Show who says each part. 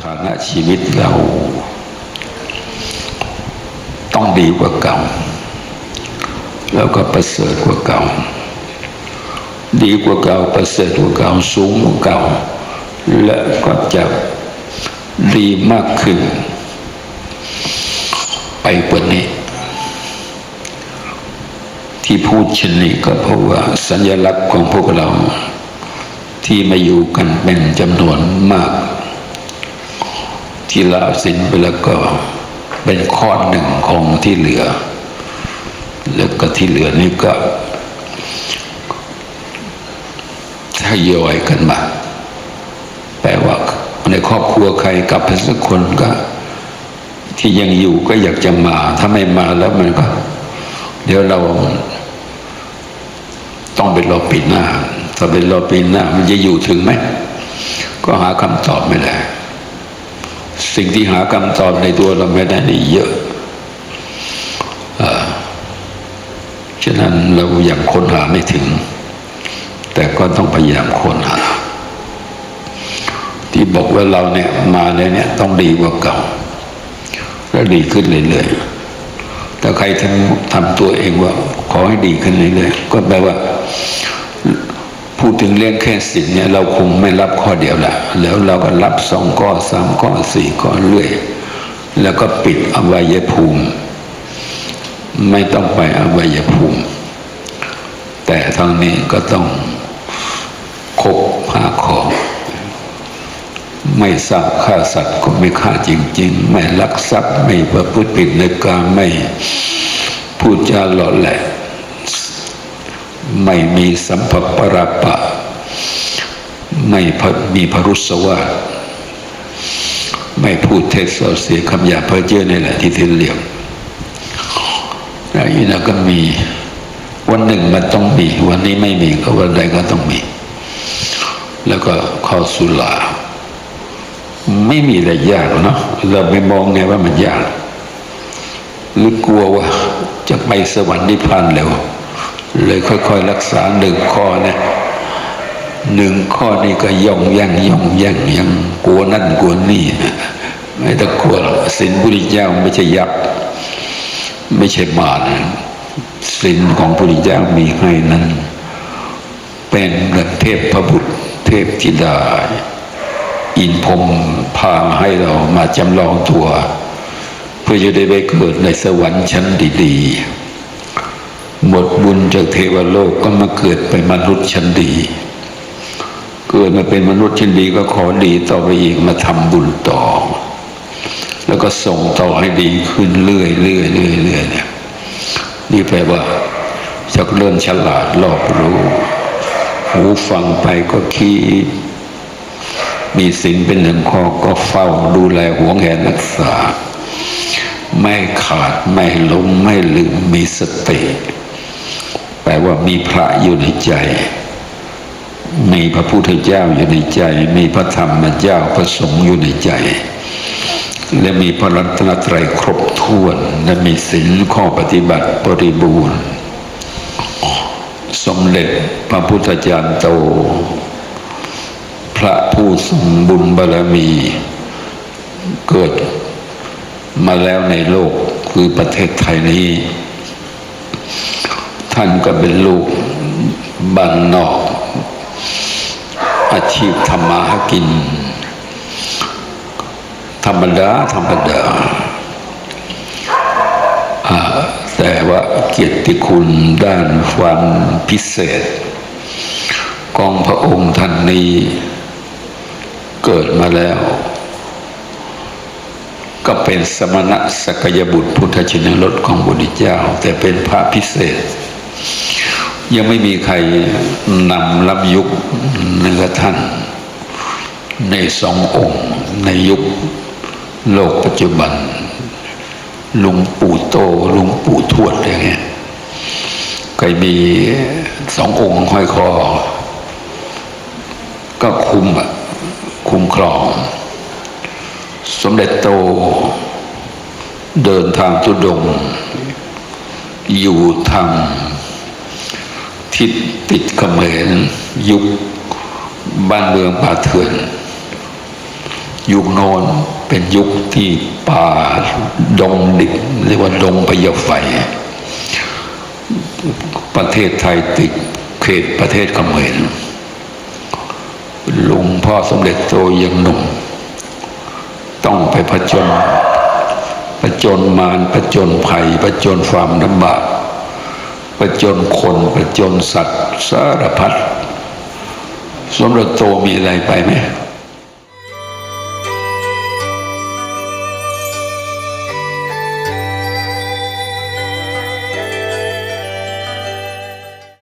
Speaker 1: ฐานะชีวิตเรา ต้องดีกว่าเก่า แล้วก็ประเสริฐกว่าเก่า ดีกว่าเก่าประเสริฐกว่าเก่าสูงกว่าเก่า และก็จะดีมากขึ้น ไปกว่านี้ ที่พูดเช่นนี้ก็เพราะว่าสัญลักษณ์ของพวกเรา ที่มาอยู่กันเป็นจำนวนมาก ที่ลาสินไปแล้วก็เป็นข้อหนึ่งของที่เหลือ แล้วก็ที่เหลือนี่ก็ทยอยกันมาแปลว่าในครอบครัวใครกลับไปสักคนก็ ที่ยังอยู่ก็อยากจะมา ถ้าไม่มาแล้วมันก็ เดี๋ยวเราต้องไปรอปีหน้า ถ้าไปรอปีหน้ามันจะอยู่ถึงไหม ก็หาคำตอบไม่ได้ สิ่งที่หาคำตอบในตัวเราไม่ได้นี่เยอะฉะนั้นเรายังค้นหาไม่ถึง แต่ก็ต้องพยายามค้นหา ที่บอกว่าเราเนี่ยมาเลยเนี่ยต้องดีกว่าเก่า และดีขึ้นเรื่อยๆแต่ใครทำทำตัวเองว่า ขอให้ดีขึ้นเรื่อยๆก็แปลว่า พูดถึงเรื่องแค่สิบเนี่ยเราคงไม่รับข้อเดียวละแล้วเราก็รับสองข้อสามข้อสี่ข้อเรื่อย แล้วก็ปิดอวัยภูมิ ไม่ต้องไปอวัยภูมิ แต่ทางนี้ก็ต้องคบห้าข้อไม่สักฆ่าสัตว์ก็ไม่ฆ่าจริง ๆ ไม่ลักทรัพย์ไม่ประพฤติผิดในการไม่พูดจาหล่อแหละ ไม่มีสัมผัสปราปะ ไม่มีพรุษวาไม่พูดเท็จเสียคำหยาเพ้อเจ้อนี่แหละที่ที่เรียกอันนี้นะก็มี วันหนึ่งมันต้องมี วันนี้ไม่มีก็วันใดก็ต้องมี แล้วก็ข้อสุลาไม่มีอะไรยากเนาะเราไม่มองไงว่ามันยาก หรือกลัวว่าจะไปสวรรค์นิพพานเร็ว เลยค่อยๆรักษาหนึ่งข้อนะหนึ่งข้อนี้ก็ย่องแย่งย่องแย่งยังกลัวนั่นกลัวนี่ไม่ต้องกลัวสินพุทธเจ้าไม่ใช่ยักษ์ไม่ใช่มารสินของพุทธเจ้ามีให้นั้น เป็นเทพพระบุตร เทพธิดา อินพรมพาให้เรามาจำลองตัว เพื่อจะได้ไปเกิดในสวรรค์ชั้นดีๆ หมดบุญจากเทวโลกก็มาเกิดเป็นมนุษย์ชั้นดี เกิดมาเป็นมนุษย์ชั้นดีก็ขอดีต่อไปอีกมาทำบุญต่อ แล้วก็ส่งต่อให้ดีขึ้นเรื่อยเรื่อยเรื่อยเรื่อยเนี่ยนี่แปลว่าจะเริ่มฉลาดรอบรู้หูฟังไปก็คิดมีสิ่งเป็นหนึ่งข้อก็เฝ้าดูแลหวงแหนรักษา ไม่ขาดไม่ลงไม่ลืมมีสติ ลว่ามีพระอยู่ในใจ มีพระพุทธเจ้าอยู่ในใจ มีพระธรรมเจ้าพระสงฆ์อยู่ในใจ และมีพระรัตนตรัยครบถ้วน และมีศีลข้อปฏิบัติบริบูรณ์ สมเด็จพระพุทธเจ้าโต พระผู้ทรงบุญบารมี เกิดมาแล้วในโลกคือประเทศไทยนี้ ท่านก็เป็นลูกบ้านนอก อาชีพทำมาหากิน ธรรมดาธรรมดา แต่ว่าเกียรติคุณด้านความพิเศษ กองพระองค์ท่านนี้เกิดมาแล้ว ก็เป็นสมณะสกยบุตรพุทธชินรสของบุตรเจ้า แต่เป็นพระพิเศษ ยังไม่มีใครนำรับยุคเนื้อท่าน ในสององค์ ในยุคโลกปัจจุบันลุงปู่โตลุงปู่ทวดอย่างเงี้ยก็มีสององค์ห้อยคอ ก็คุมอะคุมครอง สมเด็จโต เดินทางทุดง อยู่ทาง ทิศติดเขมรยุคบ้านเมืองป่าเถื่อนยุคโนอนเป็นยุคที่ป่าดงดิบเรียกว่าดงพยาไฟ ประเทศไทยติดเขตประเทศเขมรลวงพ่อสมเด็จโตยังหนุ่ม ต้องไปผจญผจญมารผจญภัยผจญความลำบาก ประจนคนประจนสัตว์สารพัดสมเด็จโตมีอะไรไปไหม